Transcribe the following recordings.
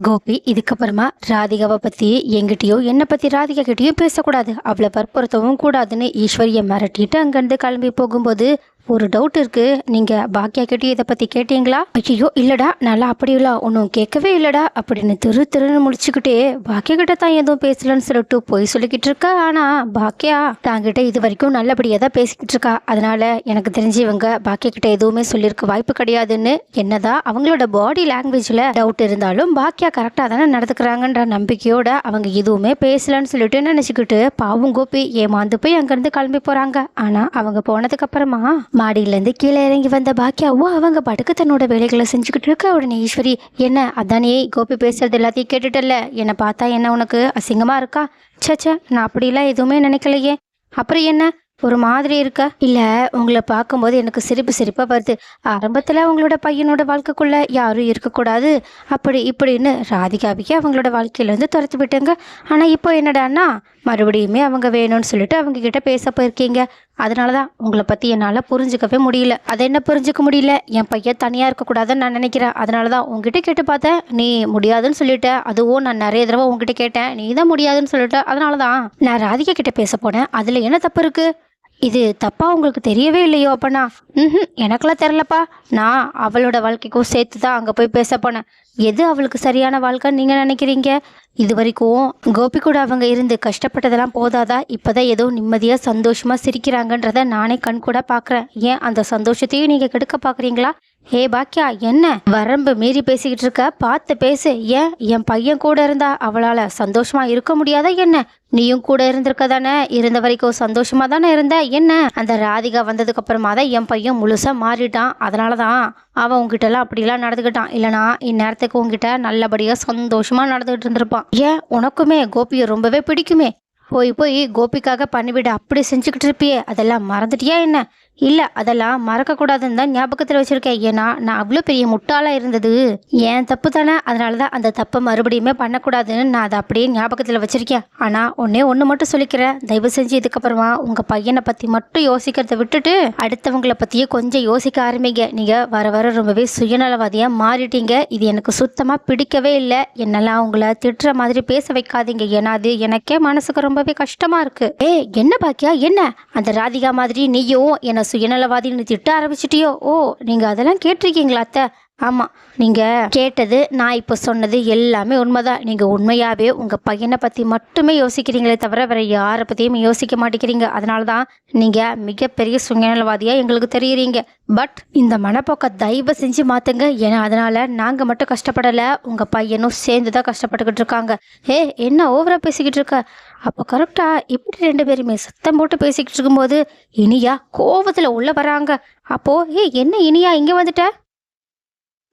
கோபி இதுக்கப்புறமா ராதிகாவை பத்தி எங்கிட்டயோ என்னை பத்தி ராதிகா கிட்டயும் பேசக்கூடாது. அவளை வற்புறுத்தவும் கூடாதுன்னு ஈஸ்வரியை மிரட்டிட்டு அங்கிருந்து கிளம்பி போகும்போது ஒரு டவுட் இருக்கு. நீங்க பாக்கியா கிட்டே இதை பத்தி கேட்டீங்களா? ஐயோ இல்லடா நல்லா அப்படியெல்லாம் ஒன்றும் கேட்கவே இல்லடா அப்படின்னு திரு திருன்னு முடிச்சுக்கிட்டே பாக்கியா கிட்ட தான் எதுவும் பேசலன்னு சொல்லிட்டு போய் சொல்லிக்கிட்டு இருக்கா. ஆனா பாக்கியா தாங்கிட்ட இது வரைக்கும் நல்லபடியா தான் பேசிக்கிட்டு இருக்கா. அதனால எனக்கு தெரிஞ்சு இவங்க பாக்கியா கிட்ட எதுவுமே சொல்லியிருக்க வாய்ப்பு கிடையாதுன்னு என்னதான் அவங்களோட பாடி லாங்குவேஜ்ல டவுட் இருந்தாலும் பாக்கியா கரெக்டாக தானே நடத்துக்கிறாங்கன்ற நம்பிக்கையோட அவங்க எதுவுமே பேசலன்னு சொல்லிட்டு நினச்சிக்கிட்டு பாவம் கோபி ஏமாந்து போய் அங்கேருந்து கிளம்பி போகிறாங்க ஆனால் அவங்க போனதுக்கு அப்புறமா மாடியிலேருந்து கீழே இறங்கி வந்த பாக்கியாவோ அவங்க படுக்க தன்னோட வேலைகளை செஞ்சுக்கிட்டு இருக்க. உடனே ஈஸ்வரி என்ன அதானே கோபி பேசுறது எல்லாத்தையும் கேட்டுட்டல என்னை பார்த்தா என்ன உனக்கு அசிங்கமாக இருக்கா? ச்சே ச்சே நான் அப்படிலாம் எதுவுமே நினைக்கலையே. அப்புறம் என்ன? ஒரு மாதிரி இருக்கா? இல்லை உங்களை பார்க்கும்போது எனக்கு சிரிப்பு சிரிப்பாக வருது. ஆரம்பத்தில் அவங்களோட பையனோட வாழ்க்கைக்குள்ள யாரும் இருக்கக்கூடாது. அப்படி இப்படின்னு ராதிகாவிக்கு அவங்களோட வாழ்க்கையிலேருந்து துரத்து விட்டேங்க. ஆனால் இப்போ என்னடான்னா மறுபடியுமே அவங்க வேணும்னு சொல்லிட்டு அவங்க கிட்ட பேச போயிருக்கீங்க. அதனால தான் உங்களை பற்றி என்னால் புரிஞ்சுக்கவே முடியல. அதை என்ன புரிஞ்சுக்க முடியல? என் பையன் தனியாக இருக்கக்கூடாதுன்னு நான் நினைக்கிறேன். அதனால தான் உங்ககிட்ட கேட்டு பார்த்தேன். நீ முடியாதுன்னு சொல்லிட்ட. அதுவும் நான் நிறைய தடவை உங்ககிட்ட கேட்டேன். நீ தான் முடியாதுன்னு சொல்லிட்ட. அதனால தான் நான் ராதிகா கிட்ட பேச போனேன். அதில் என்ன தப்பு இருக்குது இது தப்பாக உங்களுக்கு தெரியவே இல்லையோ அப்பனா? ம் எனக்கெல்லாம் தெரிலப்பா நான் அவளோட வாழ்க்கைக்கும் சேர்த்து தான் அங்கே போய் பேச போனேன். எது அவளுக்கு சரியான வாழ்க்கைன்னு நீங்கள் நினைக்கிறீங்க? இது வரைக்கும் கோபி கூட அவங்க இருந்து கஷ்டப்பட்டதெல்லாம் போதாதா? இப்போதான் ஏதோ நிம்மதியாக சந்தோஷமாக சிரிக்கிறாங்கன்றத நானே கண் கூட பார்க்குறேன் ஏன் அந்த சந்தோஷத்தையும் நீங்கள் கெடுக்க பார்க்குறீங்களா ஏ பாக்கியா என்ன? வரம்பு மீறி பேசிக்கிட்டு இருக்க? பார்த்து பேசு. ஏன்? என் பையன் கூட இருந்தா அவளால சந்தோஷமா இருக்க முடியாதா என்ன? நீயும் கூட இருந்திருக்க தானே? இருந்த வரைக்கும் சந்தோஷமா தானே இருந்த? என்ன? அந்த ராதிகா வந்ததுக்கு அப்புறமா தான் என் பையன் முழுசா மாறிட்டான். அதனால தான் அவன் உங்ககிட்ட எல்லாம் அப்படிலாம் நடந்துக்கிட்டான். இல்லனா இந்நேரத்துக்கு உங்ககிட்ட நல்லபடியா சந்தோஷமா நடந்துகிட்டு இருந்திருப்பான். ஏன்? உனக்குமே கோபியை ரொம்பவே பிடிக்குமே. போய் போய் கோபிக்காக பண்ணிவிட. அப்படி செஞ்சுக்கிட்டு இருப்பியே. அதெல்லாம் மறந்துட்டியா என்ன? இல்லை அதெல்லாம் மறக்கக்கூடாதுன்னு தான் ஞாபகத்தில் வச்சுருக்கேன் ஏன்னா நான் அவ்வளோ பெரிய முட்டாளாக இருந்தது. ஏன் தப்பு தானே? அதனால தான் அந்த தப்பை மறுபடியுமே பண்ணக்கூடாதுன்னு நான் அதை அப்படியே ஞாபகத்தில் வச்சுருக்கேன். ஆனால் ஒன்றே ஒன்று மட்டும் சொல்லிக்கிறேன். தயவு செஞ்சு இதுக்கப்புறமா உங்கள் பையனை பற்றி மட்டும் யோசிக்கிறத விட்டுட்டு அடுத்தவங்கள பற்றியே கொஞ்சம் யோசிக்க ஆரம்பிங்க. நீங்கள் வர வர ரொம்பவே சுயநலவாதியாக மாறிட்டீங்க. இது எனக்கு சுத்தமாக பிடிக்கவே இல்லை. என்னெல்லாம் உங்களை திட்டுற மாதிரி பேச வைக்காதீங்க. ஏன்னா அது எனக்கே மனசுக்கு ரொம்பவே கஷ்டமாக இருக்குது ஏ என்ன பாக்கியா? என்ன? அந்த ராதிகா மாதிரி நீயும் என்னை சுயநலவாதின்னு திட்ட ஆரம்பிச்சிட்டியோ? ஓ நீங்கள் அதெல்லாம் கேட்டிருக்கீங்களா அத்தை? ஆமாம் நீங்கள் கேட்டது நான் இப்போ சொன்னது எல்லாமே உண்மைதான். நீங்கள் உண்மையாகவே உங்கள் பையனை பற்றி மட்டுமே யோசிக்கிறீங்களே தவிர வேறு யாரை பற்றியும் யோசிக்க மாட்டேங்கிறீங்க. அதனால தான் நீங்கள் மிகப்பெரிய சுயநலவாதியாக எங்களுக்கு தெரியுறீங்க. பட் இந்த மனப்போக்கை தயவு செஞ்சு மாற்றுங்க ஏன்னா அதனால் நாங்கள் மட்டும் கஷ்டப்படலை உங்கள் பையனும் சேர்ந்து தான் கஷ்டப்பட்டுக்கிட்டு இருக்காங்க. ஏ என்ன ஓவராக பேசிக்கிட்டு இருக்க? அப்போ கரெக்டாக இப்படி ரெண்டு பேருமே சத்தம் போட்டு பேசிக்கிட்டு இருக்கும்போது இனியா கோவத்தில் உள்ளே வராங்க. அப்போது ஏ என்ன இனியா இங்கே வந்துட்ட?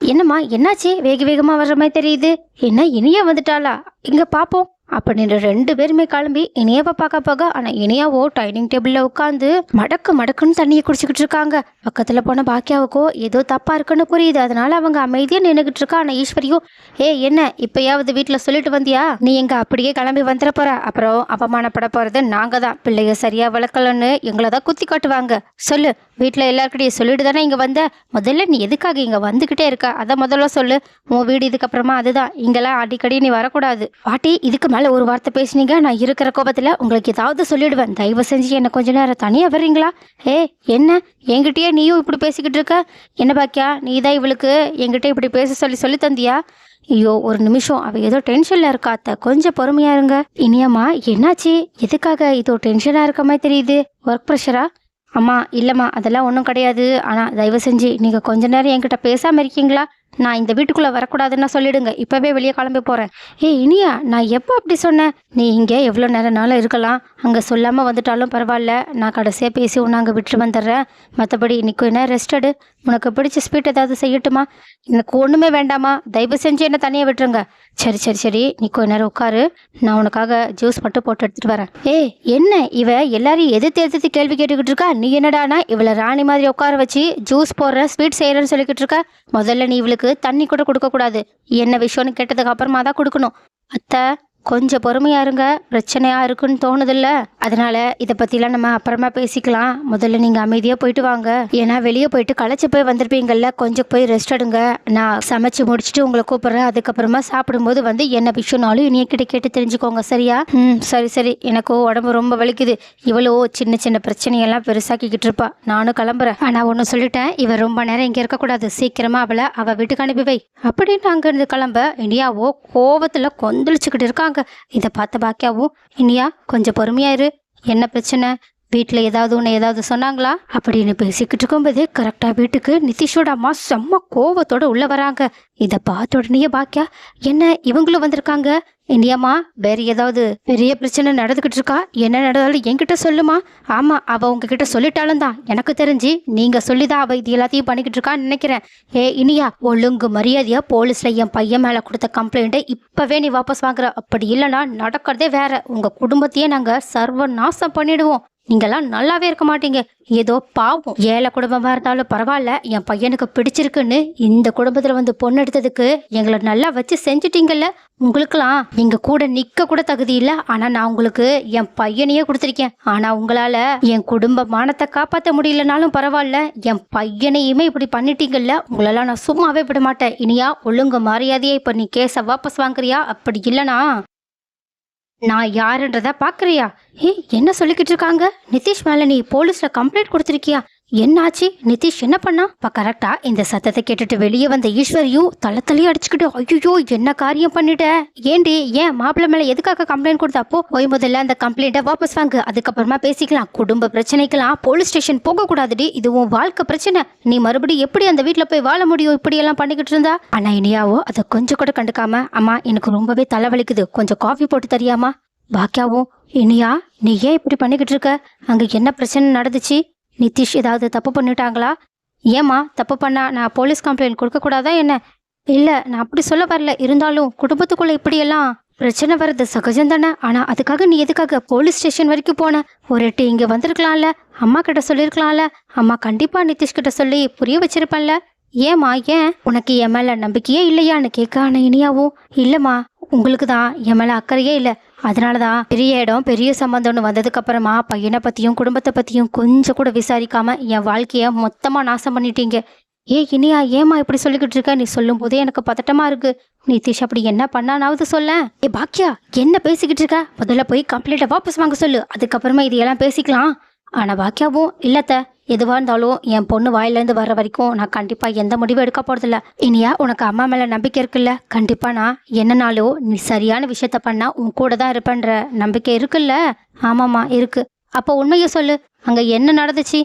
என்னம்மா என்னாச்சு? வேக வேகமாக வர்ற மாதிரி தெரியுது. என்ன இனியா வந்துட்டாளா? இங்கே பார்ப்போம் அப்படின்னு ரெண்டு பேருமே கிளம்பி இனியாவை பார்க்க போக ஆனால் இனியாவோ டைனிங் டேபிளில் உட்காந்து மடக்கு மடக்குன்னு தண்ணியை குடிச்சிக்கிட்டு இருக்காங்க. பக்கத்தில் போன பாக்கியாவுக்கோ ஏதோ தப்பாக இருக்குன்னு புரியுது. அதனால அவங்க அமைதியாக நின்றுக்கிட்டு இருக்கா ஆனால் ஈஸ்வரியோ ஏ என்ன? இப்போயாவது வீட்டில் சொல்லிட்டு வந்தியா? நீ எங்கள் அப்படியே கிளம்பி வந்துட போற. அப்புறம் அவமானப்பட போகிறது நாங்கள் தான். பிள்ளைய சரியாக வளர்க்கலன்னு எங்களை தான் குத்தி காட்டுவாங்க. சொல்லு வீட்டில் எல்லாருக்கிட்டையும் சொல்லிட்டு தானே இங்கே வந்த? முதல்ல நீ எதுக்காக இங்கே வந்துக்கிட்டே இருக்க? அதை முதல்ல சொல்லு. உன் வீடு இதுக்கப்புறமா அதுதான். இங்கெல்லாம் அடிக்கடி நீ வரக்கூடாது. பாட்டி இதுக்கு மேலே ஒரு வார்த்தை பேசுனீங்க நான் இருக்கிற கோபத்தில் உங்களுக்கு ஏதாவது சொல்லிடுவேன். தயவு செஞ்சு என்னை கொஞ்ச நேரம் தனியாக வர்றீங்களா? ஏ என்ன? என்கிட்டயே நீயும் இப்படி பேசிக்கிட்டு இருக்க? என்ன பாக்கியா? நீ தான் இவளுக்கு என்கிட்ட இப்படி பேச சொல்லி சொல்லி தந்தியா? ஐயோ ஒரு நிமிஷம். அவ ஏதோ டென்ஷனில் இருக்கா அத்தை. கொஞ்சம் பொறுமையாக இருங்க. இனியம்மா என்னாச்சு? எதுக்காக இதோ டென்ஷனாக இருக்க மாதிரி தெரியுது? ஒர்க் ப்ரெஷரா அம்மா இல்லைம்மா அதெல்லாம் ஒன்றும் கிடையாது. ஆனால் தயவு செஞ்சு நீங்கள் கொஞ்ச நேரம் என்கிட்ட பேசாமல் இருக்கீங்களா? நான் இந்த வீட்டுக்குள்ளே வரக்கூடாதுன்னு சொல்லிடுங்க. இப்போவே வெளியே கிளம்பி போகிறேன் ஏய் இனியா நான் எப்போ அப்படி சொன்னேன்? நீ இங்கே எவ்வளோ நேரம்னாலும் இருக்கலாம். அங்கே சொல்லாமல் வந்துட்டாலும் பரவாயில்ல. நான் கடைசியாக பேசி உன்னை அங்கே விட்டு வந்துடுறேன். மற்றபடி இன்னைக்கு என்ன ரெஸ்டடு உனக்கு பிடிச்ச ஸ்வீட் ஏதாவது செய்யட்டுமா? எனக்கு ஒன்றுமே வேண்டாமா? தயவு செஞ்சு என்ன தனியாக விட்டுருங்க. சரி சரி சரி. நீ கொஞ்ச நேரம் உட்காரு. நான் உனக்காக ஜூஸ் மட்டும் போட்டு எடுத்துட்டு வரேன். ஏய் என்ன? இவ எல்லாரையும் எதிர்த்து எதிர்த்து கேள்வி கேட்டுக்கிட்டு இருக்கா? நீ என்னடானா இவளை ராணி மாதிரி உட்கார வச்சு ஜூஸ் போடுற ஸ்வீட் செய்கிறேன்னு சொல்லிக்கிட்டு இருக்க? முதல்ல நீ இவளுக்கு தண்ணி கூட கொடுக்க கூடாது என்ன விஷயம்னு கேட்டதுக்கு அப்புறமா தான் கொடுக்கணும். அத்தை கொஞ்சம் பொறுமையா இருங்க. பிரச்சனையாக இருக்குன்னு தோணுதில்ல. அதனால இதை பற்றிலாம் நம்ம அப்புறமா பேசிக்கலாம். முதல்ல நீங்கள் அமைதியாக போயிட்டு வாங்க. ஏன்னா வெளியே போயிட்டு களைச்சி போய் வந்திருப்பீங்கல்ல கொஞ்சம் போய் ரெஸ்ட் எடுங்க. நான் சமைச்சு முடிச்சுட்டு உங்களை கூப்பிட்றேன். அதுக்கப்புறமா சாப்பிடும்போது வந்து என்ன விஷயம்னாலும் இனிய கிட்ட கேட்டு தெரிஞ்சுக்கோங்க. சரியா? ம் சரி சரி. எனக்கு உடம்பு ரொம்ப வலிக்குது. இவ்வளோ சின்ன சின்ன பிரச்சனையெல்லாம் பெருசாக்கிக்கிட்டு இருப்பா. நானும் கிளம்புறேன். ஆனால் ஒன்று சொல்லிட்டேன். இவன் ரொம்ப நேரம் இங்கே இருக்கக்கூடாது. சீக்கிரமாக அவளை அவள் வீட்டுக்கு அனுப்பி வை. அப்படின்னு அங்கேருந்து கிளம்ப இனியாவோ கோபத்தில் கொந்தளிச்சுக்கிட்டு இருக்காங்க. இதை பார்த்த பாக்கியாவும் இனியா கொஞ்சம் பொறுமையா இரு. என்ன பிரச்சனை? வீட்டில் ஏதாவது ஒன்று ஏதாவது சொன்னாங்களா? அப்படின்னு பேசிக்கிட்டு இருக்கும்போதே கரெக்டாக வீட்டுக்கு நிதிஷோட அம்மா செம்ம கோவத்தோட உள்ளே வராங்க. இதை பார்த்த உடனே பாக்கியா என்ன இவங்களும் வந்திருக்காங்க? இனியாம்மா வேற ஏதாவது பெரிய பிரச்சனை நடந்துக்கிட்டு இருக்கா? என்ன நடந்தாலும் என்கிட்ட சொல்லுமா? ஆமா அவ உங்ககிட்ட சொல்லிட்டாலும் தான். எனக்கு தெரிஞ்சு நீங்க சொல்லிதான் அவ இது எல்லாத்தையும் பண்ணிக்கிட்டு இருக்கான்னு நினைக்கிறேன். ஏ இனியா ஒழுங்கு மரியாதையா போலீஸ்ல என் பையன் மேல கொடுத்த கம்ப்ளைண்ட்டை இப்பவே நீ வாபஸ் வாங்குற. அப்படி இல்லைன்னா நடக்கிறதே வேற. உங்க குடும்பத்தையே நாங்க சர்வ நாசம் பண்ணிடுவோம். நீங்கெல்லாம் நல்லாவே இருக்க மாட்டீங்க. ஏதோ பாவம். ஏழை குடும்பமா இருந்தாலும் பரவாயில்ல. என் பையனுக்கு பிடிச்சிருக்குன்னு இந்த குடும்பத்துல வந்து பொண்ணு எடுத்ததுக்கு எங்களை நல்லா வச்சு செஞ்சுட்டீங்கல்ல. உங்களுக்கெல்லாம் எங்க கூட நிக்க கூட தகுதி இல்ல. ஆனா நான் உங்களுக்கு என் பையனையே கொடுத்துருக்கேன். ஆனா உங்களால என் குடும்ப மானத்தை காப்பாத்த முடியலனாலும் பரவாயில்ல. என் பையனையுமே இப்படி பண்ணிட்டீங்கல்ல. உங்களெல்லாம் நான் சும்மாவே விட மாட்டேன். இனியா ஒழுங்கு மரியாதையே இப்ப நீ கேஸை வாபஸ் வாங்குறியா? அப்படி இல்லனா நான் யாருன்றத பாக்குறியா? ஏய் என்ன சொல்லிக்கிட்டு இருக்காங்க? நிதிஷ் மேல நீ போலீஸ்ல கம்ப்ளைண்ட் கொடுத்திருக்கியா? என்னாச்சு? நிதிஷ் என்ன பண்ணா? இப்போ கரெக்டாக இந்த சத்தத்தை கேட்டுட்டு வெளியே வந்த ஈஸ்வரியும் தலை அடிச்சுக்கிட்டு ஐயோ என்ன காரியம் பண்ணிட்ட? ஏண்டி ஏன் மாப்பிள்ளை மேலே எதுக்காக கம்ப்ளைண்ட் கொடுத்தாப்போ போய் முதல்ல அந்த கம்ப்ளைண்ட்டை வாபஸ் வாங்கு. அதுக்கப்புறமா பேசிக்கலாம். குடும்ப பிரச்சனைக்கெல்லாம் போலீஸ் ஸ்டேஷன் போகக்கூடாதுடி. இதுவும் இது உன் வாழ்க்கை பிரச்சனை. நீ மறுபடியும் எப்படி அந்த வீட்டில் போய் வாழ முடியும்? இப்படியெல்லாம் பண்ணிக்கிட்டு இருந்தா? ஆனா இனியாவோ அதை கொஞ்சம் கூட கண்டுக்காம அம்மா எனக்கு ரொம்பவே தலைவலிக்குது. கொஞ்சம் காஃபி போட்டு தெரியாமா? பாக்கியாவும் இனியா நீ ஏன் இப்படி பண்ணிக்கிட்டு இருக்க? அங்க என்ன பிரச்சனை நடந்துச்சு? நிதிஷ் ஏதாவது தப்பு பண்ணிட்டாங்களா? ஏம்மா தப்பு பண்ணா நான் போலீஸ் கம்ப்ளைண்ட் கொடுக்கக்கூடாதா என்ன? இல்லை நான் அப்படி சொல்ல வரல. இருந்தாலும் குடும்பத்துக்குள்ளே இப்படியெல்லாம் பிரச்சனை வர்றது சகஜம் தானே? ஆனால் அதுக்காக நீ எதுக்காக போலீஸ் ஸ்டேஷன் வரைக்கும் போன? ஒரு எட்டு இங்கே வந்திருக்கலாம்ல அம்மா கிட்ட சொல்லியிருக்கலாம்ல அம்மா கண்டிப்பாக நிதிஷ் கிட்ட சொல்லி புரிய வச்சிருப்பேன்ல. ஏம்மா ஏன்? உனக்கு என் மேலே நம்பிக்கையே இல்லையான்னு கேட்க ஆனால் இனியாவும்? இல்லைம்மா உங்களுக்கு தான் என் மேலே அக்கறையே இல்லை. அதனால தான் பெரிய இடம் பெரிய சம்பந்தம்னு வந்ததுக்கு அப்புறமா பையனை பற்றியும் குடும்பத்தை பற்றியும் கொஞ்சம் கூட விசாரிக்காம என் வாழ்க்கையை மொத்தமாக நாசம் பண்ணிட்டீங்க. ஏ இனியா ஏமா இப்படி சொல்லிக்கிட்டு இருக்க? நீ சொல்லும் போதே எனக்கு பதட்டமா இருக்கு. நிதிஷ் அப்படி என்ன பண்ணானாவது சொல்ல. ஏ பாக்கியா என்ன பேசிக்கிட்டு இருக்க? முதல்ல போய் கம்ப்ளைண்ட்டை வாபஸ் வாங்க சொல்லு. அதுக்கப்புறமா இதையெல்லாம் பேசிக்கலாம். ஆனா பாக்கியாவும் இல்லத்த எதுவாக இருந்தாலும் என் பொண்ணு வாயிலேருந்து வர வரைக்கும் நான் கண்டிப்பாக எந்த முடிவும் எடுக்க போகிறதில்ல இனியா உனக்கு அம்மா மேலே நம்பிக்கை இருக்குல்ல? கண்டிப்பாக நான் என்னனாலும் நீ சரியான விஷயத்த பண்ணால் உன் கூட தான் இருப்பேன்ற நம்பிக்கை இருக்குல்ல? ஆமாம்மா இருக்குது அப்போ உண்மையை சொல்லு. அங்கே என்ன நடந்துச்சு?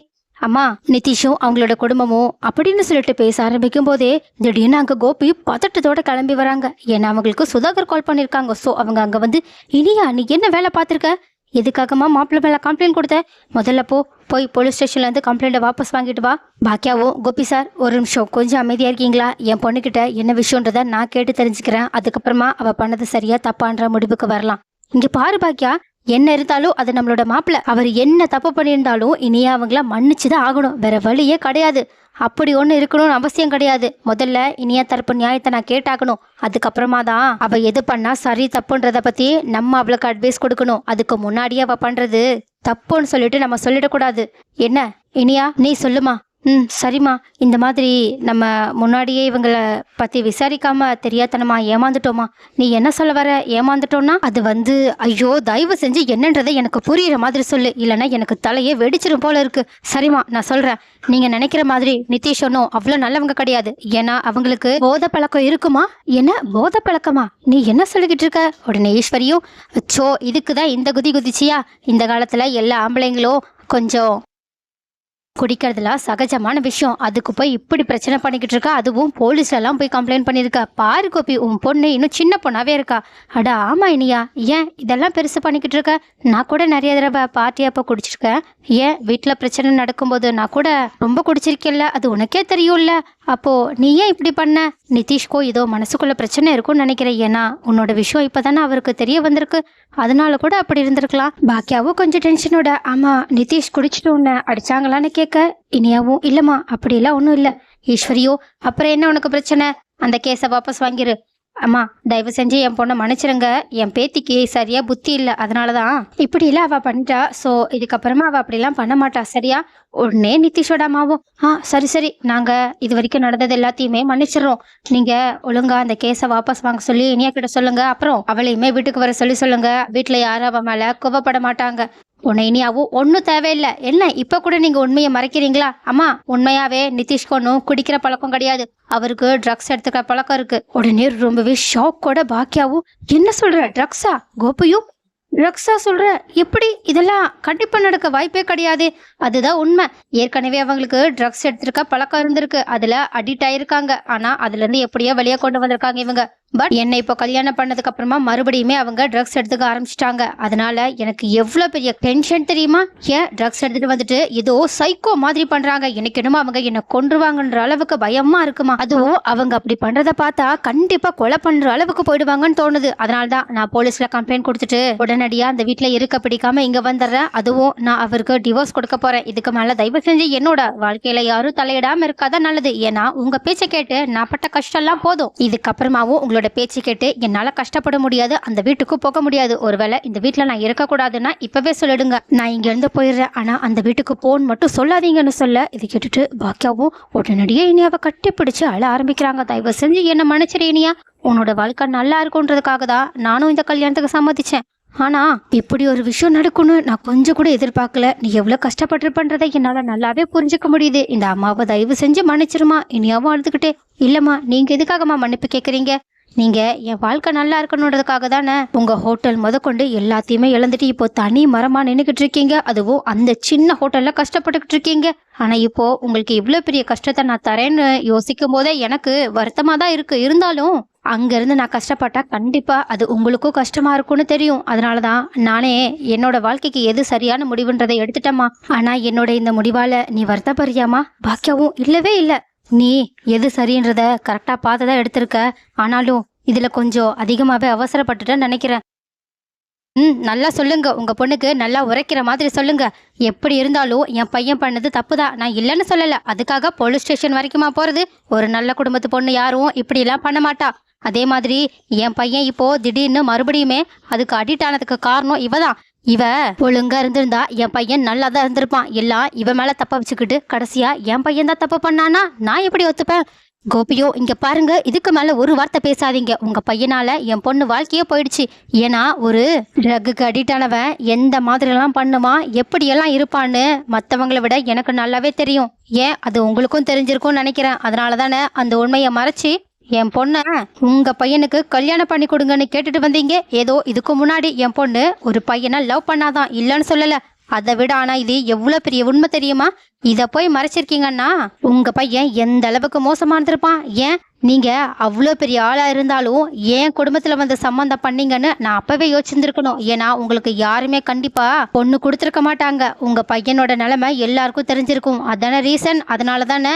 அம்மா நிதிஷும் அவங்களோட குடும்பமும் அப்படின்னு சொல்லிட்டு பேச ஆரம்பிக்கும் போதே திடீர்னு அங்கே கோபி பதட்டத்தோட கிளம்பி வராங்க. ஏன்னா அவங்களுக்கு சுதாகர் கால் பண்ணியிருக்காங்க ஸோ அவங்க அங்கே வந்து இனியா நீ என்ன வேலை பார்த்துருக்க? எதுக்காகம்மா மாப்பிள்ளை மேலே கம்ப்ளைண்ட் கொடுத்த? முதல்ல போ போய் போலீஸ் ஸ்டேஷன்லேருந்து கம்ப்ளைண்ட்டை வாபஸ் வாங்கிட்டு வா. பாக்கியாவோ கோபி சார் ஒரு நிமிஷம் கொஞ்சம் அமைதியாக இருக்கீங்களா? என் பொண்ணுக்கிட்ட என்ன விஷயன்றத நான் கேட்டு தெரிஞ்சுக்கிறேன். அதுக்கப்புறமா அவள் பண்ணது சரியா தப்பான்ற முடிவுக்கு வரலாம். இங்கே பாரு பாக்கியா என்ன இருந்தாலும் அது நம்மளோட மாப்பிள்ளை அவர் என்ன தப்பு பண்ணியிருந்தாலும் இனியே அவங்கள மன்னிச்சு தான் ஆகணும். வேற வழியே கிடையாது. அப்படி ஒன்று இருக்கணும்னு அவசியம் கிடையாது. முதல்ல இனியா தரப்பு நியாயத்தை நான் கேட்டாகணும். அதுக்கப்புறமா தான் அவள் எது பண்ணா சரி தப்புன்றத பற்றி நம்ம அவளுக்கு அட்வைஸ் கொடுக்கணும். அதுக்கு முன்னாடியே அவள் பண்ணுறது தப்புன்னு சொல்லிட்டு நம்ம சொல்லிடக்கூடாது. என்ன? இனியா நீ சொல்லுமா? ம் சரிம்மா. இந்த மாதிரி நம்ம முன்னாடியே இவங்களை பற்றி விசாரிக்காம தெரியாதனமா ஏமாந்துட்டோமா? நீ என்ன சொல்ல வர? ஏமாந்துட்டோன்னா அது வந்து ஐயோ தயவு செஞ்சு என்னன்றதை எனக்கு புரியுற மாதிரி சொல்லு. இல்லைன்னா எனக்கு தலையே வெடிச்சிரும் போல இருக்கு. சரிம்மா நான் சொல்கிறேன் நீங்கள் நினைக்கிற மாதிரி நிதிஷ் ஒன்றும் அவ்வளோ நல்லவங்க கிடையாது. ஏன்னா அவங்களுக்கு போத பழக்கம் இருக்குமா? என்ன? போத பழக்கமா நீ என்ன சொல்லிக்கிட்டு இருக்க? உடனே ஈஸ்வரியும் சோ இதுக்கு தான் இந்த குதி குதிச்சியா? இந்த காலத்தில் எல்லா ஆம்பளைங்களும் கொஞ்சம் குடிக்கிறதுலாம் சகஜமான விஷயம். அதுக்கு போய் இப்படி பிரச்சனை பண்ணிக்கிட்டு இருக்கா? அதுவும் போலீஸ் எல்லாம் போய் கம்ப்ளைண்ட் பண்ணியிருக்கா. பாரு கோபி உன் பொண்ணு இன்னும் சின்ன பொண்ணாவே இருக்கா. அட ஆமா இனியா. ஏன் இதெல்லாம் பெருசு பண்ணிக்கிட்டு இருக்க? நான் கூட நிறைய தடவை பார்ட்டி அப்போ குடிச்சிருக்கேன். ஏன் வீட்டில் பிரச்சனை நடக்கும்போது நான் கூட ரொம்ப குடிச்சிருக்கேன்ல? அது உனக்கே தெரியும்ல. அப்போ நீ ஏன் இப்படி பண்ண? நிதிஷ்கோ ஏதோ மனசுக்குள்ள பிரச்சனை இருக்கும்னு நினைக்கிறேன். ஏன்னா உன்னோட விஷயம் இப்போதானே அவருக்கு தெரிய வந்திருக்கு. அதனால கூட அப்படி இருந்திருக்கலாம். பாக்கியாவும் கொஞ்சம் டென்ஷனோட ஆமா நிதிஷ் குடிச்சிட்டு உன்னை அடிச்சாங்களான்னு கேட்க இனியாவும் இல்லம்மா அப்படிலாம் ஒன்றும் இல்லை. ஈஸ்வரியோ அப்புறம் என்ன உனக்கு பிரச்சனை? அந்த கேஸை வாபஸ் வாங்கிரு. அம்மா தயவு செஞ்சு என் பொண்ணை மன்னிச்சிருங்க. என் பேத்திக்கு சரியா புத்தி இல்லை. அதனால தான் இப்படி இல்லை அவள் பண்ணிட்டா. ஸோ இதுக்கப்புறமா அவள் அப்படிலாம் பண்ண மாட்டா. சரியா? உடனே நிதிஷோட அம்மாவும் ஆ சரி சரி. நாங்கள் இது வரைக்கும் நடந்தது எல்லாத்தையுமே மன்னிச்சிடுறோம். நீங்கள் ஒழுங்கா அந்த கேஸை வாபஸ் வாங்க சொல்லி இனியா கிட்ட சொல்லுங்க. அப்புறம் அவளையுமே வீட்டுக்கு வர சொல்லி சொல்லுங்க. வீட்டில் யாரும் அவள் மேலே கோவப்பட மாட்டாங்க. உன்னை இனியாவும் ஒன்றும் தேவையில்லை. என்ன இப்போ கூட நீங்கள் உண்மையை மறைக்கிறீங்களா? அம்மா உண்மையாவே நிதிஷ்க்கு ஒன்றும் குடிக்கிற பழக்கம் கிடையாது. அவருக்கு ட்ரக்ஸ் எடுத்துக்கிற பழக்கம் இருக்கு. உடனே ரொம்பவே ஷாக்கோட பாக்கியாவும் என்ன சொல்கிற ட்ரக்ஸா கோபியும் ட்ரக்ஸா சொல்ற. எப்படி? இதெல்லாம் கண்டிப்பா நடக்க வாய்ப்பே கிடையாது. அதுதான் உண்மை. ஏற்கனவே அவங்களுக்கு ட்ரக்ஸ் எடுத்திருக்க பழக்கம் இருந்திருக்கு. அதுல அடிக்ட் ஆயிருக்காங்க. ஆனா அதுல இருந்து எப்படியோ வெளியே கொண்டு வந்திருக்காங்க இவங்க. பட் என்னை இப்போ கல்யாணம் பண்ணதுக்கு அப்புறமா மறுபடியுமே அவங்க ட்ரக்ஸ் எடுத்துக்க ஆரம்பிச்சிட்டாங்க. அதனால எனக்கு எவ்வளோ பெரிய டென்ஷன் தெரியுமா? ஏன் ட்ரக்ஸ் எடுத்துட்டு வந்துட்டு ஏதோ சைக்கோ மாதிரி பண்றாங்க. எனக்கு என்னமோ அவங்க என்னை கொன்றுவாங்கன்ற அளவுக்கு பயமா இருக்குமா? அதுவும் அவங்க அப்படி பண்றதை பார்த்தா கண்டிப்பா கொலை பண்ற அளவுக்கு போயிடுவாங்கன்னு தோணுது. அதனால தான் நான் போலீஸ்ல கம்ப்ளைண்ட் கொடுத்துட்டு உடனடியா அந்த வீட்டில் இருக்க பிடிக்காம இங்க வந்துடுறேன். அதுவும் நான் அவருக்கு டிவோர்ஸ் கொடுக்க போறேன். இதுக்கு மேல தயவு செஞ்சு என்னோட வாழ்க்கையில யாரும் தலையிடாம இருக்காதான் நல்லது. ஏன்னா உங்க பேச்சை கேட்டு நான் பட்ட கஷ்டம்லாம் போதும். இதுக்கப்புறமாவும் உங்களோட பேச்சு கேட்டு என்னால் கஷ்டப்பட முடியாது அந்த வீட்டுக்கு போக முடியாது. ஒருவேளை இந்த வீட்டில் நான் இருக்கக்கூடாதுன்னா இப்போவே சொல்லிடுங்க. நான் இங்கேருந்து போயிடுறேன். ஆனால் அந்த வீட்டுக்கு போன் மட்டும் சொல்லாதீங்கன்னு சொல்ல இது கேட்டுட்டு பாக்கியாவும் உடனடியே இனியாவை கட்டிப்பிடிச்சு அழ ஆரம்பிக்கிறாங்க. தயவு செஞ்சு என்னை மன்னிச்சிரு இனியா. உன்னோட வாழ்க்கை நல்லா இருக்குன்றதுக்காக தான் நானும் இந்த கல்யாணத்துக்கு சம்மதிச்சேன். ஆனா இப்படி ஒரு விஷயம் நடக்கும்னு நான் கொஞ்சம் கூட எதிர்பார்க்கல. நீ எவ்வளவு கஷ்டப்பட்டிருப்பன்றதை என்னால நல்லாவே புரிஞ்சுக்க முடியுது. இந்த அம்மாவை தயவு செஞ்சு மன்னிச்சிருமா. இனியாவும் அழுதுகிட்டே இல்லம்மா நீங்க எதுக்காகம்மா மன்னிப்பு கேக்குறீங்க? நீங்கள் என் வாழ்க்கை நல்லா இருக்கணுன்றதுக்காக தானே உங்கள் ஹோட்டல் முதற்கொண்டு எல்லாத்தையுமே இழந்துட்டு இப்போ தனி மரமாக நின்றுக்கிட்டு இருக்கீங்க. அதுவும் அந்த சின்ன ஹோட்டலில் கஷ்டப்பட்டுக்கிட்டு இருக்கீங்க. ஆனால் இப்போது உங்களுக்கு இவ்வளோ பெரிய கஷ்டத்தை நான் தரேன்னு யோசிக்கும் போதே எனக்கு வருத்தமாக தான் இருக்குது இருந்தாலும் அங்கேருந்து நான் கஷ்டப்பட்டால் கண்டிப்பாக அது உங்களுக்கும் கஷ்டமாக இருக்கும்னு தெரியும். அதனால தான் நானே என்னோட வாழ்க்கைக்கு எது சரியான முடிவுன்றதை எடுத்துட்டேம்மா. ஆனால் என்னோட இந்த முடிவால் நீ வருத்தப்படுறியாமா பாக்கியாவும் இல்லவே இல்லை. நீ எது சரின்றத கரெக்டா பார்த்துதான் எடுத்திருக்க. ஆனாலும் இதுல கொஞ்சம் அதிகமாவே அவசரப்பட்டுட்டேன்னு நினைக்கிறேன். ம் நல்லா சொல்லுங்க. உங்க பொண்ணுக்கு நல்லா உரைக்கிற மாதிரி சொல்லுங்க. எப்படி இருந்தாலும் என் பையன் பண்ணது தப்பு தான் நான் இல்லைன்னு சொல்லல. அதுக்காக போலீஸ் ஸ்டேஷன் வரைக்குமா போறது? ஒரு நல்ல குடும்பத்து பொண்ணு யாரும் இப்படிலாம் பண்ண மாட்டா. அதே மாதிரி என் பையன் இப்போ திடீர்னு மறுபடியுமே அதுக்கு அடிக்ட் ஆனதுக்கு காரணம் இவ தான் இவ ஒழுங்கா இருந்திருந்தா என் பையன் நல்லா தான் இருந்திருப்பான். எல்லாம் இவ மேல தப்ப வச்சுக்கிட்டு கடைசியா என் பையன் தான் தப்பு பண்ணானா? நான் எப்படி ஒத்துப்பேன்? கோபியோ இங்க பாருங்க இதுக்கு மேல ஒரு வார்த்தை பேசாதீங்க. உங்க பையனால என் பொண்ணு வாழ்க்கையே போயிடுச்சு. ஏன்னா ஒரு ட்ரக்குக்கு அடிக்ட் ஆனவன் எந்த மாதிரிலாம் பண்ணுவான் எப்படியெல்லாம் இருப்பான்னு மற்றவங்களை விட எனக்கு நல்லாவே தெரியும். ஏன்? அது உங்களுக்கும் தெரிஞ்சிருக்கும்னு நினைக்கிறேன். அதனால தானே அந்த உண்மையை மறைச்சி என் பொண்ணை உங்க பையனுக்கு கல்யாணம் பண்ணி கொடுங்கன்னு கேட்டுட்டு வந்தீங்க. ஏதோ இதுக்கு முன்னாடி என் பொண்ணு ஒரு பையனை லவ் பண்ணாதான் இல்லைன்னு சொல்லலை. அதை விட ஆனால் இது எவ்வளோ பெரிய உண்மை தெரியுமா? இதை போய் மறைச்சிருக்கீங்கன்னா உங்கள் பையன் எந்த அளவுக்கு மோசமா இருந்திருப்பான்? ஏன்? நீங்கள் அவ்வளோ பெரிய ஆளாக இருந்தாலும் ஏன் குடும்பத்தில் வந்து சம்மந்தம் பண்ணீங்கன்னு நான் அப்போவே யோசிச்சிருந்துருக்கணும். ஏன்னா உங்களுக்கு யாருமே கண்டிப்பாக பொண்ணு கொடுத்துருக்க மாட்டாங்க. உங்கள் பையனோட நிலைமை எல்லாருக்கும் தெரிஞ்சிருக்கும். அதான ரீசன் அதனால தானே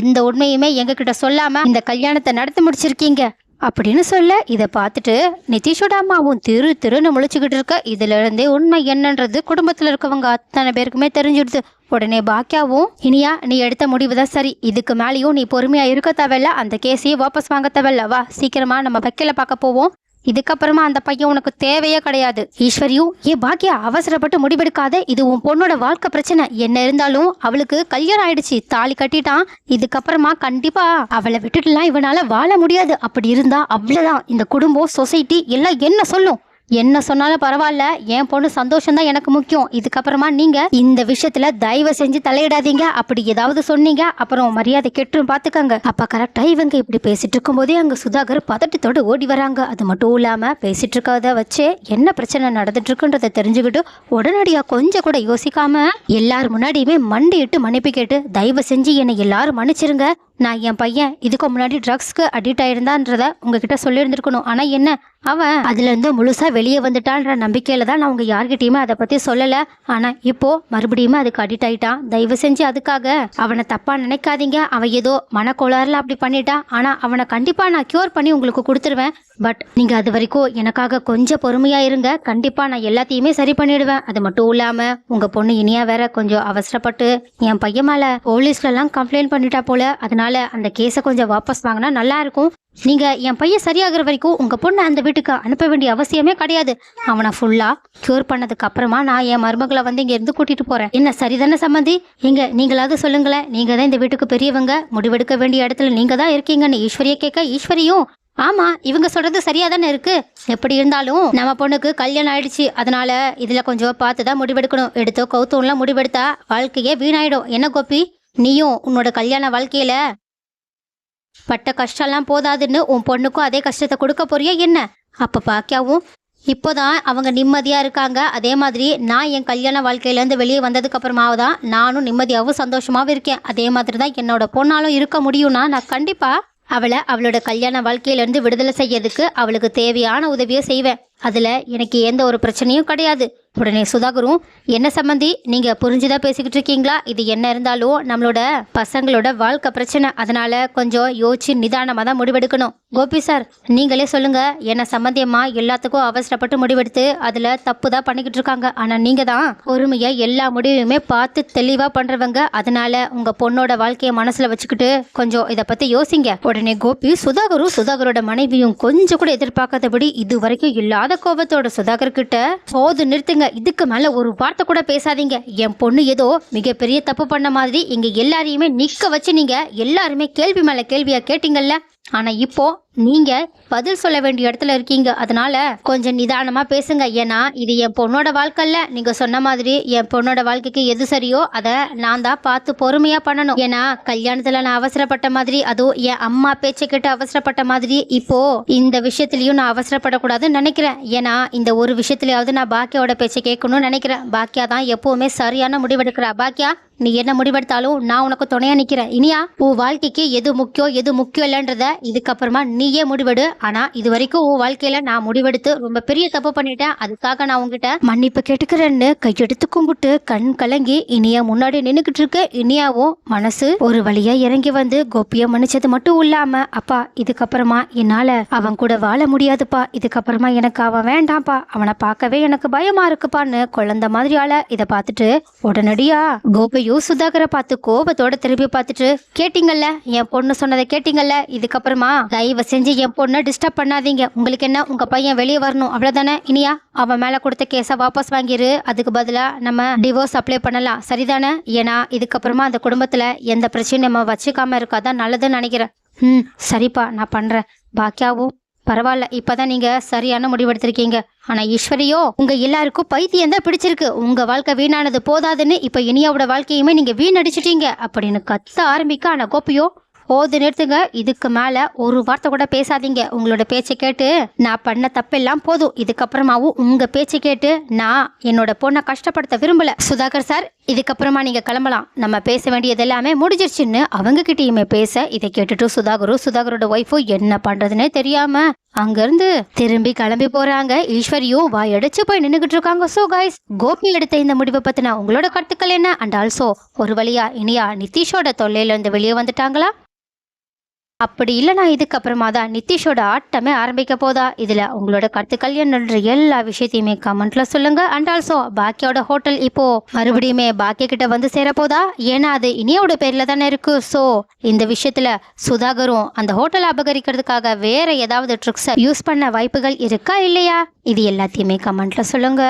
எந்த உண்மையுமே எங்ககிட்ட சொல்லாமல் இந்த கல்யாணத்தை நடத்தி முடிச்சிருக்கீங்க. அப்படின்னு சொல்ல இதை பார்த்துட்டு நிதிஷோட அம்மாவும் திரு திருன்னு முழிச்சுக்கிட்டு இருக்க இதுலேருந்தே உண்மை என்னன்றது குடும்பத்தில் இருக்கவங்க அத்தனை பேருக்குமே தெரிஞ்சிடுது. உடனே பாக்கியாவும் இனியா நீ எடுத்த முடிவு தான் சரி. இதுக்கு மேலேயும் நீ பொறுமையாக இருக்க தேவையில்ல அந்த கேஸையே வாபஸ் வாங்க தேவையில்ல. வா சீக்கிரமாக நம்ம வக்கீல பார்க்க போவோம். இதுக்கப்புறமா அந்த பையன் உனக்கு தேவையே கிடையாது. ஈஸ்வரியும் ஏ பாக்கியா அவசரப்பட்டு முடிவெடுக்காத. இது உன் பொண்ணோட வாழ்க்கை பிரச்சனை. என்ன இருந்தாலும் அவளுக்கு கல்யாணம் ஆயிடுச்சு. தாலி கட்டிட்டான். இதுக்கப்புறமா கண்டிப்பா அவளை விட்டுட்டுலாம் இவனால வாழ முடியாது. அப்படி இருந்தா அவ்வளவுதான். இந்த குடும்பம் சொசைட்டி எல்லாம் என்ன சொல்லும்? என்ன சொன்னாலும் பரவாயில்ல. என் பொண்ணு சந்தோஷம் தான் எனக்கு முக்கியம். இதுக்கப்புறமா நீங்க இந்த விஷயத்துல தயவு செஞ்சு தலையிடாதீங்க. அப்படி ஏதாவது சொன்னீங்க. அப்புறம் மரியாதை கெட்டும் பாத்துக்கங்க. அப்ப கரெக்டா இவங்க இப்படி பேசிட்டு இருக்கும்போதே அங்க சுதாகர் பதட்டத்தோட ஓடி வராங்க. அது மட்டும் இல்லாம பேசிட்டு இருக்கத வச்சு என்ன பிரச்சனை நடந்துட்டு இருக்குன்றத தெரிஞ்சுக்கிட்டு உடனடியா கொஞ்சம் கூட யோசிக்காம எல்லார் முன்னாடியுமே மண்டிட்டு மன்னிப்பு கேட்டு தயவு செஞ்சு என்னை எல்லாரும் மன்னிச்சிருங்க. நான் என் பையன் இதுக்கு முன்னாடி ட்ரக்ஸ்க்கு அடிக்ட் ஆயிருந்தான்றத உங்ககிட்ட சொல்லியிருந்திருக்கணும். ஆனால் என்ன? அவன் அதுலேருந்து முழுசாக வெளியே வந்துட்டான்ற நம்பிக்கையில் தான் நான் உங்கள் யார்கிட்டையுமே அதை பற்றி சொல்லலை. ஆனால் இப்போது மறுபடியும் அதுக்கு அடிக்ட் ஆகிட்டான் தயவு செஞ்சு அதுக்காக அவனை தப்பாக நினைக்காதீங்க. அவன் ஏதோ மனக்கோளாறுல அப்படி பண்ணிட்டான். ஆனால் அவனை கண்டிப்பாக நான் க்யூர் பண்ணி உங்களுக்கு கொடுத்துருவேன். பட் நீங்கள் அது வரைக்கும் எனக்காக கொஞ்சம் பொறுமையாக இருங்க. கண்டிப்பாக நான் எல்லாத்தையுமே சரி பண்ணிடுவேன். அது மட்டும் இல்லாமல் உங்கள் பொண்ணு இனியா வேற கொஞ்சம் அவசரப்பட்டு என் பையன் மேலே போலீஸ்லலாம் கம்ப்ளைண்ட் பண்ணிட்டா போல. அதனால அந்த கேஸை கொஞ்சம் வாபஸ் வாங்கினா நல்லா இருக்கும். நீங்க என் பையன் சரியாகிற வரைக்கும் உங்க பொண்ணை அந்த வீட்டுக்கு அனுப்ப வேண்டிய அவசியமே கிடையாது. அவனை ஃபுல்லா கியூர் பண்ணதுக்கு அப்புறமா நான் என் மருமகளை வந்து இங்க இருந்து கூட்டிட்டு போறேன். என்ன சரிதானே சம்மந்தி எங்க நீங்களாவது சொல்லுங்களேன். நீங்க தான் இந்த வீட்டுக்கு பெரியவங்க. முடிவெடுக்க வேண்டிய இடத்துல நீங்க தான் இருக்கீங்கன்னு ஈஸ்வரியை கேட்க ஈஸ்வரியும் ஆமா இவங்க சொல்றது சரியா தானே இருக்கு? எப்படி இருந்தாலும் நம்ம பொண்ணுக்கு கல்யாணம் ஆயிடுச்சு. அதனால இதுல கொஞ்சம் பார்த்து தான் முடிவெடுக்கணும். எடுத்தோ கௌத்தம்லாம் முடிவெடுத்தா வாழ்க்கையே வீணாயிடும். என்ன கோபி? நீயும் உன்னோட கல்யாண வாழ்க்கையில பட்ட கஷ்டம்லாம் போதாதுன்னு உன் பொண்ணுக்கும் அதே கஷ்டத்தை கொடுக்க போறியா என்ன? அப்ப பாக்கியாவும் இப்போதான் அவங்க நிம்மதியா இருக்காங்க. அதே மாதிரி நான் என் கல்யாண வாழ்க்கையிலேருந்து வெளியே வந்ததுக்கு அப்புறமாவது தான் நானும் நிம்மதியாகவும் சந்தோஷமாகவும் இருக்கேன். அதே மாதிரி தான் என்னோட பொண்ணாலும் இருக்க முடியும்னா நான் கண்டிப்பாக அவளை அவளோட கல்யாண வாழ்க்கையிலேருந்து விடுதலை செய்யறதுக்கு அவளுக்கு தேவையான உதவியை செய்வேன். அதில் எனக்கு எந்த ஒரு பிரச்சனையும் கிடையாது. உடனே சுதாகரும் என்ன சம்மந்தி நீங்கள் புரிஞ்சுதான் பேசிக்கிட்டு இருக்கீங்களா? இது என்ன இருந்தாலும் நம்மளோட பசங்களோட வாழ்க்கை பிரச்சனை. அதனால் கொஞ்சம் யோசிச்சு நிதானமாக தான் முடிவெடுக்கணும். கோபி சார் நீங்களே சொல்லுங்கள் என்ன சம்மந்தியமாக எல்லாத்துக்கும் அவசரப்பட்டு முடிவெடுத்து அதில் தப்பு தான் பண்ணிக்கிட்டு இருக்காங்க. ஆனால் நீங்கள் தான் பொறுமையாக எல்லா முடிவையுமே பார்த்து தெளிவாக பண்ணுறவங்க அதனால் உங்கள் பொண்ணோட வாழ்க்கையை மனசில் வச்சுக்கிட்டு கொஞ்சம் இதை பற்றி யோசிங்க. உடனே கோபி சுதாகரும் சுதாகரோட மனைவியும் கொஞ்சம் கூட எதிர்பார்க்காதபடி இது வரைக்கும் இல்லாத கோபத்தோட சுதாகர் கிட்ட போது நிறுத்துங்க. இதுக்கு மேல ஒரு வார்த்தை கூட பேசாதீங்க. என் பொண்ணு ஏதோ மிகப்பெரிய தப்பு பண்ண மாதிரி இங்க எல்லாரையுமே நிக்க வச்சு நீங்க எல்லாருமே கேள்வி மேல கேள்வியா கேட்டீங்கல்ல. ஆனா இப்போ நீங்க பதில் சொல்ல வேண்டிய இடத்துல இருக்கீங்க. அதனால கொஞ்சம் நிதானமா பேசுங்க. ஏன்னா இது என் பொண்ணோட வாழ்க்கையில் நீங்கள் நீங்க சொன்ன மாதிரி என் பொண்ணோட வாழ்க்கைக்கு எது சரியோ அதை நான் தான் பார்த்து பொறுமையா பண்ணணும். ஏன்னா கல்யாணத்துல நான் அவசரப்பட்ட மாதிரி அதுவும் என் அம்மா பேச்சை கேட்டு அவசரப்பட்ட மாதிரி இப்போ இந்த விஷயத்துலையும் நான் அவசரப்படக்கூடாதுன்னு நினைக்கிறேன். ஏன்னா இந்த ஒரு விஷயத்துலையாவது நான் பாக்கியாவோட பேச்சை கேட்கணும்னு நினைக்கிறேன். பாக்கியா தான் எப்பவுமே சரியான முடிவெடுக்கிறா. பாக்கியா நீ என்ன முடிவெடுத்தாலும் நான் உனக்கு துணையா நிக்கிறேன். இனியா உன் வாழ்க்கைக்கு எது முக்கியம் எது முக்கியம் இல்லைன்றத இதுக்கப்புறமா நீயே முடிவெடு. ஆனா இது வரைக்கும் உன் வாழ்க்கையில நான் முடிவெடுத்து ரொம்ப பெரிய தப்பு பண்ணிட்டேன். அதுக்காக நான் உங்ககிட்ட மன்னிப்பு கேட்டுக்கிறேன்னு கையெடுத்து கும்பிட்டு கண் கலங்கி இனியா முன்னாடி நின்னுக்கிட்டு இருக்க. இனியாவும் மனசு ஒரு வழியா இறங்கி வந்து கோபிய மன்னிச்சது மட்டும் இல்லாம அப்பா இதுக்கப்புறமா என்னால அவன் கூட வாழ முடியாதுப்பா. இதுக்கப்புறமா எனக்கு அவன் வேண்டாம்ப்பா. அவனை பார்க்கவே எனக்கு பயமா இருக்குப்பான்னு குழந்தை மாதிரியால இதை பார்த்துட்டு உடனடியா கோபியும் சுதாகரை பார்த்து கோபத்தோட திரும்பி பார்த்துட்டு கேட்டீங்கல்ல என் பொண்ணு சொன்னதை கேட்டீங்கல்ல இதுக்கப்புறமா தயவு செஞ்சு என் பொண்ணை டிஸ்டர்ப் பண்ணாதீங்க. உங்களுக்கு என்ன உங்க பையன் வெளியே வரணும் அவ்வளவுதானே? இனியா அவன் மேல கொடுத்த கேஸை வாபஸ் வாங்கிரு. அதுக்கு பதிலா நம்ம டிவோர்ஸ் அப்ளை பண்ணலாம். சரிதானே? ஏன்னா இதுக்கப்புறமா அந்த குடும்பத்துல எந்த பிரச்சனையும் நம்ம வச்சுக்காம இருக்காதான் நல்லதுன்னு நினைக்கிறேன். ம் சரிப்பா நான் பண்றேன். பாக்கியாவும் பரவாயில்ல இப்பதான் நீங்க சரியான முடிவெடுத்திருக்கீங்க. ஆனா ஈஸ்வரியோ உங்க எல்லாருக்கும் பைத்தியம் தான் பிடிச்சிருக்கு. உங்க வாழ்க்கை வீணானது போதாதுன்னு இப்ப இனியாவோட வாழ்க்கையுமே நீங்க வீணடிச்சிட்டீங்க அப்படின்னு கத்த ஆரம்பிக்க ஆனா கோபியோ ஓது நிறுத்துங்க. இதுக்கு மேல ஒரு வார்த்தை கூட பேசாதீங்க. உங்களோட பேச்சை கேட்டு நான் பண்ண தப்பெல்லாம் போதும். இதுக்கப்புறமாவும் உங்க பேச்சை கேட்டு நான் என்னோட பொண்ணை கஷ்டப்படுத்த விரும்பல. சுதாகர் சார் இதுக்கப்புறமா நீங்க கிளம்பலாம். நம்ம பேச வேண்டியது எல்லாமே முடிஞ்சிருச்சுன்னு அவங்க கிட்டயுமே பேச இதை கேட்டுட்டு சுதாகரும் சுதாகரோட ஒய்ஃபும் என்ன பண்றதுன்னே தெரியாம அங்கிருந்து திரும்பி கிளம்பி போறாங்க. ஈஸ்வரியும் வாயடிச்சு போய் நின்றுகிட்டு இருக்காங்க. சோ கைஸ் கோபி எடுத்த இந்த முடிவை பத்தின உங்களோட கருத்துக்கள் என்ன? அண்ட் ஆல்சோ ஒரு வழியா இனியா நிதிஷோட தொல்லையில இருந்து வெளியே வந்துட்டாங்களா? அப்படி இல்லைனா இதுக்கப்புறமா தான் நிதிஷோட ஆட்டமே ஆரம்பிக்க போதா? இதில் உங்களோட கருத்துக்கள் என்னன்ற எல்லா விஷயத்தையுமே கமெண்ட்ல சொல்லுங்க. அண்ட் ஆல்சோ பாக்கியோட ஹோட்டல் இப்போ மறுபடியுமே பாக்கிய கிட்ட வந்து சேரப்போதா ஏன்னா அது இனியோட பேர்ல தானே இருக்கு. ஸோ இந்த விஷயத்துல சுதாகரும் அந்த ஹோட்டலை அபகரிக்கிறதுக்காக வேற ஏதாவது ட்ரிக்ஸை யூஸ் பண்ண வாய்ப்புகள் இருக்கா இல்லையா? இது எல்லாத்தையுமே கமெண்ட்ல சொல்லுங்க.